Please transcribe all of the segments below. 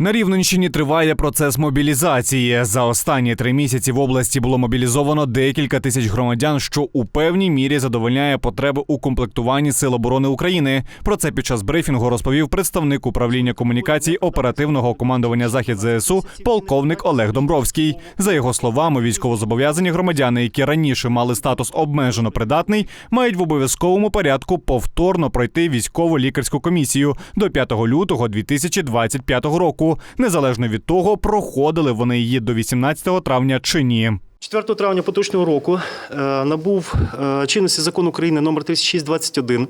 На Рівненщині триває процес мобілізації. За останні три місяці в області було мобілізовано декілька тисяч громадян, що у певній мірі задовольняє потреби у комплектуванні Сил оборони України. Про це під час брифінгу розповів представник управління комунікацій оперативного командування Захід ЗСУ полковник Олег Домбровський. За його словами, військовозобов'язані громадяни, які раніше мали статус обмежено придатний, мають в обов'язковому порядку повторно пройти військово-лікарську комісію до 5 лютого 2025 року, незалежно від того, проходили вони її до 18 травня чи ні. 4 травня поточного року е, набув е, чинності закон України номер 3621,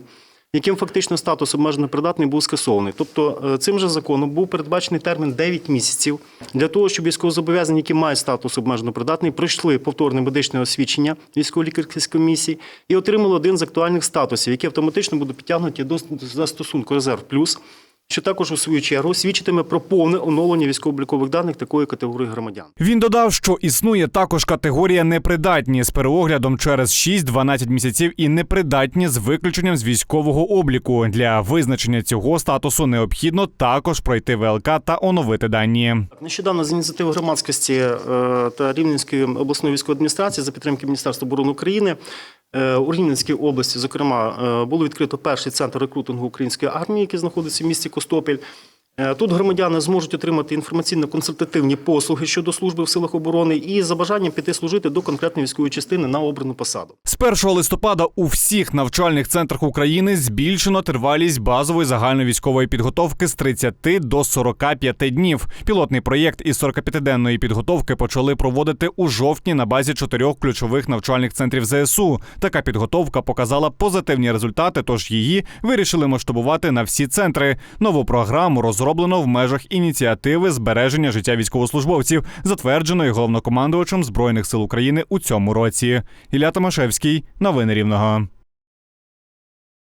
яким фактично статус обмежено придатний був скасований. Тобто е, цим же законом був передбачений термін 9 місяців для того, щоб військовозобов'язані, які мають статус обмежено придатний, пройшли повторне медичне освідчення військово-лікарської комісії і отримали один з актуальних статусів, які автоматично будуть підтягнуті до застосунку резерв плюс. Що також у свою чергу свідчитиме про повне оновлення військово-облікових даних такої категорії громадян. Він додав, що існує також категорія непридатні з переоглядом через 6-12 місяців і непридатні з виключенням з військового обліку. Для визначення цього статусу необхідно також пройти ВЛК та оновити дані. Нещодавно з ініціативи громадськості е, та Рівненської обласної військової адміністрації за підтримки Міністерства оборони України у Рівненській області, зокрема, е, було відкрито перший центр рекрутингу української армії, який знаходиться в місті Костопіль. Е, Тут громадяни зможуть отримати інформаційно-консультативні послуги щодо служби в силах оборони і за бажанням піти служити до конкретної військової частини на обрану посаду. З 1 листопада у всіх навчальних центрах України збільшено тривалість базової загальновійськової підготовки з 30 до 45 днів. Пілотний проєкт із 45-денної підготовки почали проводити у жовтні на базі чотирьох ключових навчальних центрів ЗСУ. Така підготовка показала позитивні результати, тож її вирішили масштабувати на всі центри. Нову програму розроблено в межах ініціативи збереження життя військовослужбовців, затвердженої головнокомандувачем збройних сил України у цьому році. Ілля Томашевський, новини Рівного.